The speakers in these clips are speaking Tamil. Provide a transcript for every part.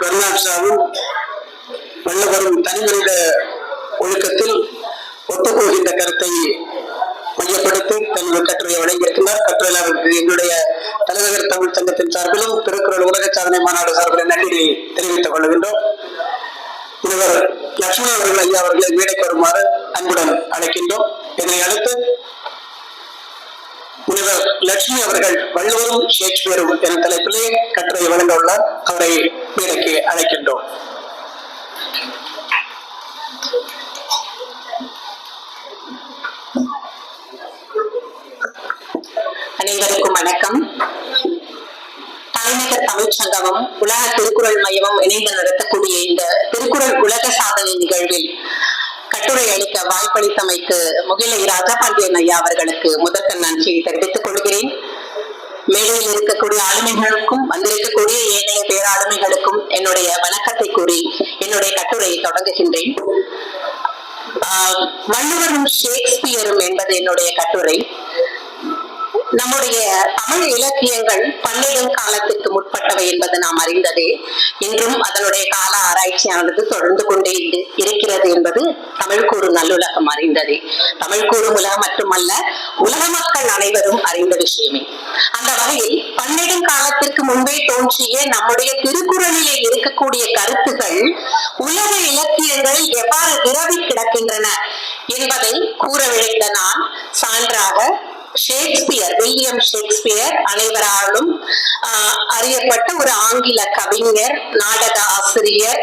பெர்னாட் ஷாவும் தனிமனித ஒழுக்கத்தில் ஒத்துப்போகின்ற கருத்தை மையப்படுத்தி தனது கட்டுரையை வழங்கியிருக்கிறார். கட்டுரையாளர் எங்களுடைய தலைநகர் தமிழ் சங்கத்தின் சார்பிலும் திருக்குறள் உலக சாதனை மாநாடு சார்பிலும் நன்றியை தெரிவித்துக் கொள்கின்றோம். முனைவர் லட்சுமணன் அவர்கள் ஐயா அவர்களை மேடைக்கு வருமாறு அன்புடன் அழைக்கின்றோம். இதனை அடுத்து முனைவர் லட்சுமி அவர்கள் வள்ளுவரும் ஷேக்ஸ்பியரும் என தலைப்பிலே கட்டுரை வழங்க உள்ளார் அவரை மேடைக்கு அழைக்கின்றோம். அனைவருக்கும் வணக்கம். தலைநகர் தமிழ்ச் சங்கமும் உலக திருக்குறள் மையமும் இணைந்து நடத்தக்கூடிய இந்த திருக்குறள் உலக சாதனை நிகழ்வில் கட்டுரை அளிக்க வாய்ப்பளித்தமைக்கு முகிலை ராஜபாண்டியன் ஐயா அவர்களுக்கு முதற்கண் நன்றியை தெரிவித்துக் கொள்கிறேன். மேடையில் இருக்கக்கூடிய ஆளுமைகளுக்கும் வந்திருக்கக்கூடிய ஏனைய பேராளுமைகளுக்கும் என்னுடைய வணக்கத்தை கூறி என்னுடைய கட்டுரையை தொடங்குகின்றேன். ஆஹ் வள்ளுவரும் ஷேக்ஸ்பியரும் என்பது என்னுடைய கட்டுரை. நம்முடைய தமிழ் இலக்கியங்கள் பன்னிடும் காலத்திற்கு முற்பட்டவை என்பது நாம் அறிந்ததே. இன்றும் அதனுடைய கால ஆராய்ச்சியானது தொடர்ந்து கொண்டே இருக்கிறது என்பது தமிழ் நல்லுலகம் அறிந்ததே. தமிழ் கூறும் உலகம் மட்டுமல்ல உலக மக்கள் அனைவரும் அறிந்த விஷயமே. அந்த வகையில் பன்னிடும் காலத்திற்கு முன்பே தோன்றிய நம்முடைய திருக்குறளிலே இருக்கக்கூடிய கருத்துகள் உலக இலக்கியங்கள் எவ்வாறு விரவி கிடக்கின்றன என்பதை கூற விழைந்த நான் சான்றாக ஷேக்ஸ்பியர் வில்லியம் ஷேக்ஸ்பியர் அனைவராலும் அறியப்பட்ட ஒரு ஆங்கில கவிஞர் நாடக ஆசிரியர்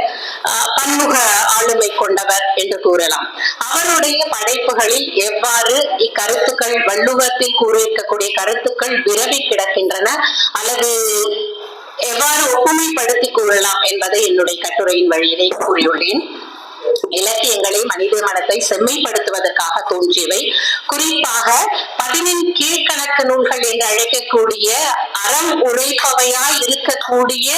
பன்முக ஆளுமை கொண்டவர் என்று கூறலாம். அவருடைய படைப்புகளில் எவ்வாறு இக்கருத்துக்கள் வள்ளுவத்தில் கூறியிருக்கக்கூடிய கருத்துக்கள் விரவி கிடக்கின்றன அல்லது எவ்வாறு ஒப்புமைப்படுத்தி கூறலாம் என்பதை என்னுடைய கட்டுரையின் வழியிலே கூறியுள்ளேன். இலக்கியங்களை மனித மனத்தை செம்மைப்படுத்துவதற்காக தோன்றியவை. குறிப்பாக பதினெண் கீழ்கணக்கு நூல்கள் என்று அழைக்கக்கூடிய அறம் உழைப்பவையாய் இருக்கக்கூடிய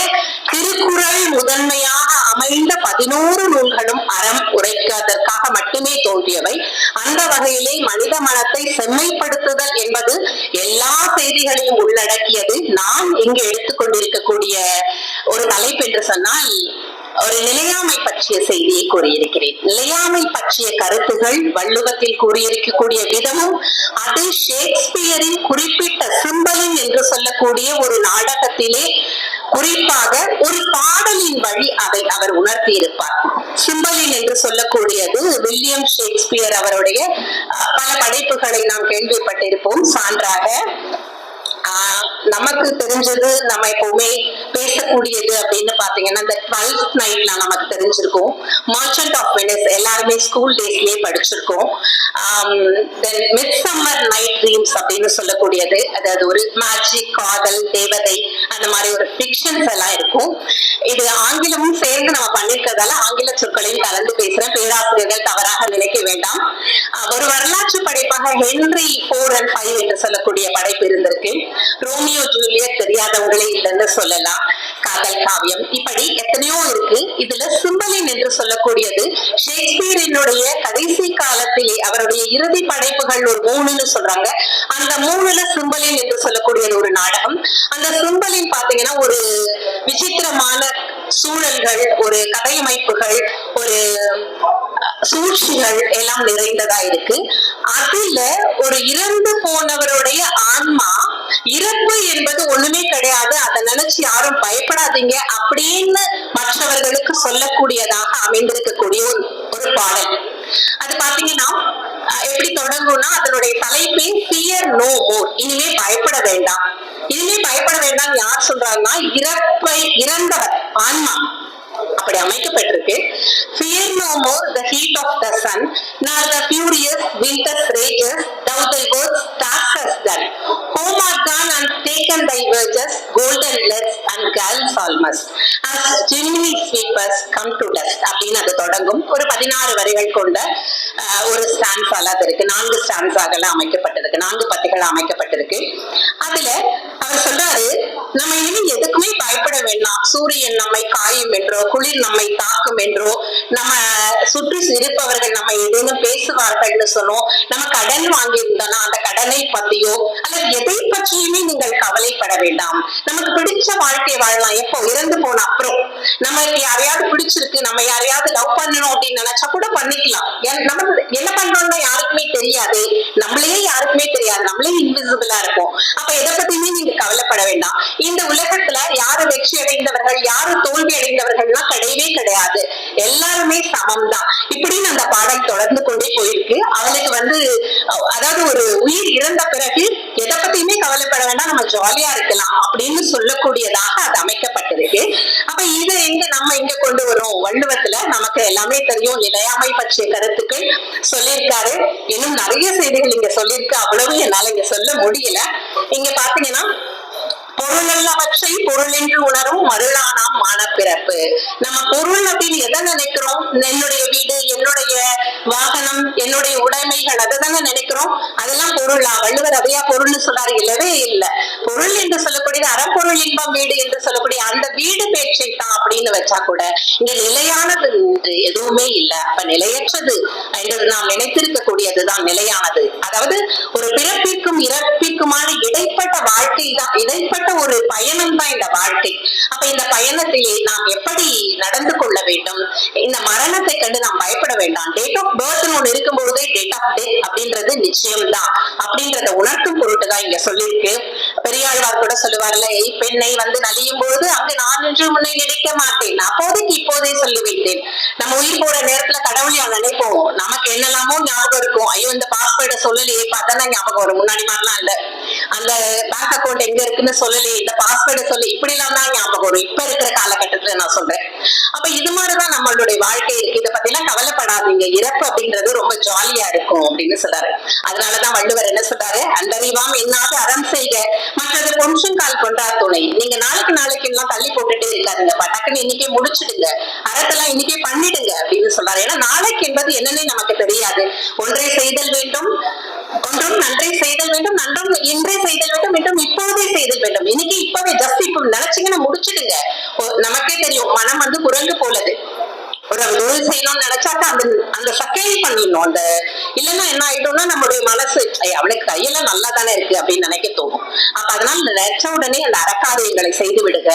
திருக்குறள் முதன்மையாக அமைந்த பதினோரு நூல்களும் அறம் உரைப்பதற்காக மட்டுமே தோன்றியவை. அந்த வகையிலே மனித மனத்தை செம்மைப்படுத்துதல் என்பது எல்லா செய்திகளையும் உள்ளடக்கியது. நான் இங்கு எடுத்துக்கொண்டிருக்கக்கூடிய ஒரு தலைப்பு என்று சொன்னால் ஒரு நிலையாமை பற்றிய செய்தியை கூறியிருக்கிறேன். நிலையாமை பற்றிய கருத்துகள் வள்ளுவத்தில் கூறியிருக்கக்கூடிய விதமும் அது ஷேக்ஸ்பியரின் குறிப்பிட்ட சிம்பலின் என்று சொல்லக்கூடிய ஒரு நாடகத்திலே குறிப்பாக ஒரு பாடலின் வழி அதை அவர் உணர்த்தி இருப்பார் சிம்பலின் என்று சொல்லக்கூடியது வில்லியம் ஷேக்ஸ்பியர் அவருடைய பல படைப்புகளை நாம் கேள்விப்பட்டிருப்போம். சான்றாக நமக்கு தெரிஞ்சது நம்ம எப்பவுமே பேசக்கூடியது அப்படின்னு பாத்தீங்கன்னா இந்த டுவெல்த் நைட்ல நமக்கு தெரிஞ்சிருக்கும். மர்ச்சன்ட் ஆஃப் வெனிஸ் எல்லாருமே ஸ்கூல் டேஸ்லயே படிச்சிருக்கோம். Then mid summer night dreams அப்படின்னு சொல்லக்கூடியது. அதாவது ஒரு மேஜிக் காதல் தேவதை அந்த மாதிரி ஒரு ஃபிக்ஷன்ஸ் எல்லாம் இருக்கும். இது ஆங்கிலமும் சேர்ந்து நம்ம பண்ணிருக்கிறதால ஆங்கில சொற்களையும் கலந்து பேசுறேன். பேராசிரியர்கள் தவறாக நினைக்க வேண்டாம். ஹென்றி ஃபோர் அண்ட் ஃபைவ் என்று சொல்லக்கூடிய படைப்பு இருந்திருக்கு. ரோமியோ ஜூலியட் தெரியாதவங்களே இல்லைன்னு சொல்லலாம். காதல் காவியம். இப்படி எத்தனையோ இருக்கு. இதுல சிம்பலின் என்று சொல்லக்கூடியது ஷேக்ஸ்பியரினுடைய கடைசி காலத்திலே அவருடைய இறுதி படைப்புகள் ஒரு மூணுன்னு சொல்றாங்க. அந்த மூணுல சிம்பலின் என்று சொல்லக்கூடியது ஒரு நாடகம். அந்த சிம்பலின் பாத்தீங்கன்னா ஒரு விசித்திரமான சூழல்கள் ஒரு கதையமைப்புகள் ஒரு சூழ்ச்சிகள் எல்லாம் நிறைந்ததா இருக்கு. அதுல ஒரு இறந்து போனவருடைய ஆன்மா இறப்பு என்பது ஒண்ணுமே கிடையாது. அதை நினைச்சு யாரும் பயப்படாதீங்க அப்படின்னு மற்றவர்களுக்கு சொல்லக்கூடியதாக அமைந்திருக்கக்கூடிய ஒரு ஒரு பாடல். அது பாத்தீங்கன்னா எப்படி தொடங்கும்னா அதனுடைய தலைப்பே ஃபியர் நோ மோர் இனிமே பயப்பட வேண்டாம். இனிமே பயப்பட வேண்டாம் யார் சொல்றாங்கன்னா இறப்பை இறந்தவர் ஆன்மா. அப்படி அமைக்கப்பட்டிருக்கு fear no more the heat of the sun nor the furious winters rages thou thy words task as done home are gone and taken thy wages golden lads and girls all must as chimney sweepers come to dust அப்படின்னு அது தொடங்கும் ஒரு பதினாறு வரிகள் கொண்ட ஒரு ஸ்டான்ஸ் அல்லாத இருக்கு. நான்கு ஸ்டான்ஸாக அமைக்கப்பட்டிருக்கு நான்கு பத்திகள் அமைக்கப்பட்டிருக்கு. அதுல அவர் சொல்றாரு நம்ம இனிமே எதுக்குமே பயப்பட வேண்டாம். சூரியன் நம்மை காயும் என்றோ குளிர் நம்மை தாக்கும் என்றோ நம்ம சுற்றி இருப்பவர்கள் நம்ம ஏதேனும் பேசுவார்கள்னு சொன்னோம். நம்ம கடன் வாங்கியிருந்தோம்னா அந்த கடனை பத்தியோ அல்லது எதை பற்றியுமே நீங்கள் கவலைப்பட வேண்டாம். நமக்கு பிடிச்ச வாழ்க்கை வாழலாம். எப்போ? இறந்து போன அப்புறம். நமக்கு யாரையாவது பிடிச்சிருக்கு நம்ம யாரையாவது லவ் பண்ணணும் அப்படின்னு நினைச்சா கூட பண்ணிக்கலாம். நமக்கு தெரியாது. நம்மளே யாருக்குமே தெரியாது. நம்மளே இன்விசிபிளா இருப்போம். அப்ப எதை பத்தியுமே நீங்க கவலைப்பட வேண்டாம். இந்த உலகத்துல யாரு வெற்றி அடைந்தவர்கள் யாரு தோல்வி அடைந்தவர்கள்லாம் கிடையவே கிடையாது. எல்லாருமே சமம் தான் இப்ப வந்து அதாவது ஒரு உயிர் இறந்த பிறகு எதை பத்தியுமே கவலைப்பட வேண்டாம் நம்ம ஜாலியா இருக்கலாம் அப்படின்னு சொல்லக்கூடியதாக அது அமைக்கப்பட்டிருக்கு. அப்ப இது எங்க நம்ம இங்க கொண்டு வரோம்? வள்ளுவத்துல நமக்கு எல்லாமே தெரியும். நிலையாமை பற்றிய கருத்துக்கள் சொல்லியிருக்காரு. இன்னும் நிறைய செய்திகள் இங்க சொல்லியிருக்கு. அவ்வளவு என்னால இங்க சொல்ல முடியல. இங்க பாத்தீங்கன்னா பொருளல்லவற்றை பொருள் என்று உணரும் மருளானாம் மானப்பிறப்பு. நம்ம பொருள் அப்படின்னு எதை நினைக்கிறோம்? என்னுடைய வீடு என்னுடைய வாகனம் என்னுடைய உடைமைகள் அதை தானே நினைக்கிறோம்? அதெல்லாம் பொருளா வள்ளுவர் அதையா பொருள்னு சொல்றாரு இல்லவே இல்லை. பொருள் என்று சொல்லக்கூடியது அறப்பொருள் இன்பம் வீடு என்று சொல்லக்கூடிய அந்த வீடு பேச்சை தான் அப்படின்னு வச்சா கூட இங்க நிலையானது என்று எதுவுமே இல்லை. அப்ப நிலையற்றது என்று நாம் நினைத்திருக்க கூடியதுதான் நிலையானது. அதாவது ஒரு பிறப்பிற்கும் இறப்பிற்குமான இடைப்பட்ட வாழ்க்கை தான். இடைப்பட்ட நடந்து கொள்ள வேண்டும். இந்த மரணத்தை கண்டு நாம் பயப்பட வேண்டாம். டேட் ஆஃப் பர்த் ஒன்று இருக்கும்போதே டேட் ஆஃப் டெத் அப்படின்றது நிச்சயம்தான். அப்படின்றத உணர்த்தும் பொருட்டு தான் இங்க சொல்லியிருக்கு. பெரியாழ்வார் கூட சொல்லுவார்ல "எய் பெண்ணை வந்து நலியும் போது அங்கு நான் நின்று முன்னே நினைக்க மாட்டேன். அப்போதைக்கு இப்போதே சொல்லிவிட்டேன். நம்ம உயிர் போற நேரத்துல கடவுளையா நினைப்போம் நமக்கு என்னெல்லாமோ ஞாபகம் இருக்கும். ஐயோ இந்த பாஸ்வேர்டை சொல்லலையே பார்த்தா ஞாபகம் வரும். முன்னாடி மாதிரிலாம் இல்ல. அந்த பேங்க் அக்கௌண்ட் எங்க இருக்குன்னு சொல்லலையே இந்த பாஸ்வேர்டை சொல்லி. இப்படி எல்லாம் தான் ஞாபகம் வரும். இப்ப இருக்கிற காலகட்டத்துல நான் சொல்றேன். அப்ப இது மாதிரிதான் நம்மளுடைய வாழ்க்கை இருக்கு. இதை பத்தி எல்லாம் கவலைப்படாதீங்க. இறப்பு அப்படின்றது ரொம்ப ஜாலியா இருக்கும் அப்படின்னு சொல்றாரு. அதனாலதான் வள்ளுவர் என்ன சொல்றாரு? அந்தறிவாம் என்னாவது அறம் செய்க. மற்றது கொஞ்சம் கால் கொண்டார் துணை. நீங்க நாளைக்கு நாளைக்கு எல்லாம் தள்ளி போட்டுட்டே இருக்காருங்க டக்குன்னு இன்னைக்கே முடிச்சிடுங்க. அறத்தெல்லாம் இன்னைக்கே பண்ணிடுங்க அப்படின்னு சொல்றாரு ஏன்னா நாளைக்கு என்பது என்னன்னே நமக்கு தெரியாது. ஒன்றை செய்தல் வேண்டும். ஒன்றும் நன்றை செய்தல் வேண்டும். நன்றும் இன்றே செய்தல் வேண்டும் மீண்டும் இப்போதே செய்தல் வேண்டும். இன்னைக்கு இப்பவே ஜஸ்ட் இப்போ நினைச்சீங்கன்னா முடிச்சிடுங்க. நமக்கே தெரியும். மனம் வந்து குரங்கு போலது. ஒரு தொழில் செய்யணும்னு நினைச்சாக்கா அந்த அந்த சக்கையை பண்ணிடணும். அந்த இல்லைன்னா என்ன ஆயிட்டோம்னா நம்மளுடைய மனசு அவனுக்கு கையில நல்லா தானே இருக்கு அப்படின்னு நினைக்க தோணும். அப்ப அதனால நினைச்ச உடனே அந்த அறக்காரியங்களை செய்து விடுக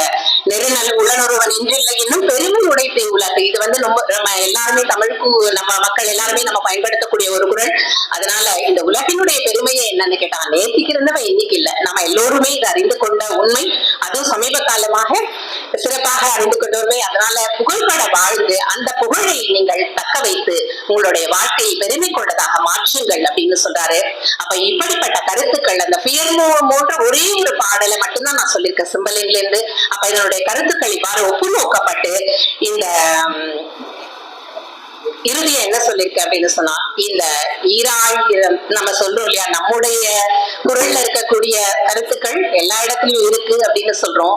நெருநல் உளனொருவன் இன்றில்லை இன்னும் பெருமை உடைப்பை உலகு இது வந்து ரொம்ப நம்ம எல்லாருமே தமிழுக்கு நம்ம மக்கள் எல்லாருமே நம்ம பயன்படுத்தக்கூடிய ஒரு குரல். அதனால இந்த உலகினுடைய பெருமையை என்னன்னு கேட்டா நேத்திக்கு இருந்தவன் இன்னைக்கு இல்லை. நம்ம எல்லோருமே இதை அறிந்து கொண்ட உண்மை. அதுவும் சமீப காலமாக சிறப்பாக அறிந்து கொண்டோமே. அதனால புகழ்பட வாழ்ந்து அந்த புகழை நீங்கள் தக்க வைத்து உங்களுடைய வாழ்க்கையை பெருமை கொண்டதாக மாற்றுங்கள் அப்படின்னு சொல்றாரு. அப்ப இப்படிப்பட்ட கருத்துக்கள் அந்த பியர் போன்ற ஒரே ஒரு பாடலை மட்டும்தான் நான் சொல்லியிருக்கேன் சிம்பலிங்ல இருந்து. அப்ப இதனுடைய கருத்துக்கள் இவ்வாறு ஒப்புநோக்கப்பட்டு இந்த இறுதியா என்ன சொல்லிருக்கு அப்படின்னு சொன்னா இந்த ஈராயிரம் நம்ம சொல்றோம் இல்லையா நம்முடைய குரல்ல இருக்கக்கூடிய கருத்துக்கள் எல்லா இடத்துலயும் இருக்கு அப்படின்னு சொல்றோம்.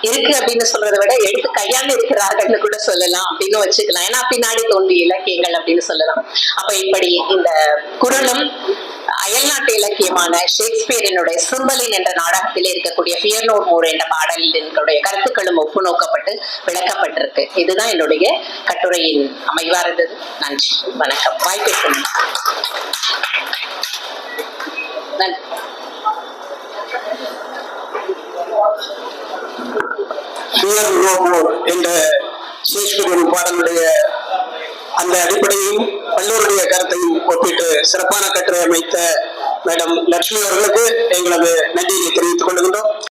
இருக்கு அப்படின்னு சொல்றதை விட எடுத்து கையாண்டு இருக்கிறார்கள்னு கூட சொல்லலாம் அப்படின்னு வச்சுக்கலாம். ஏன்னா பின்னாடி தோன்றிய இலக்கியங்கள் அப்படின்னு சொல்லலாம். அப்ப இப்படி இந்த குரலும் அயல்நாட்டு இலக்கியமான ஷேக்ஸ்பியரினுடைய சிம்பலின் என்ற நாடகத்தில் இருக்கக்கூடிய பியர்னோர் மோர் என்ற பாடலினுடைய கருத்துக்களும் ஒப்பு நோக்கப்பட்டு விளக்கப்பட்டிருக்கு. இதுதான் என்னுடைய கட்டுரையின் அமைவா. இருந்தது நன்றி. வணக்கம். வாய்ப்பு நன்றி. என்ற ஷேக்ஸ்பியரின் பாடலுடைய அந்த அடிப்படையும் வள்ளுவருடைய கருத்தையும் ஒப்பிட்டு சிறப்பான கட்டுரை அமைத்த மேடம் லட்சுமி அவர்களுக்கு எங்களது நன்றியை தெரிவித்துக் கொள்கின்றோம்.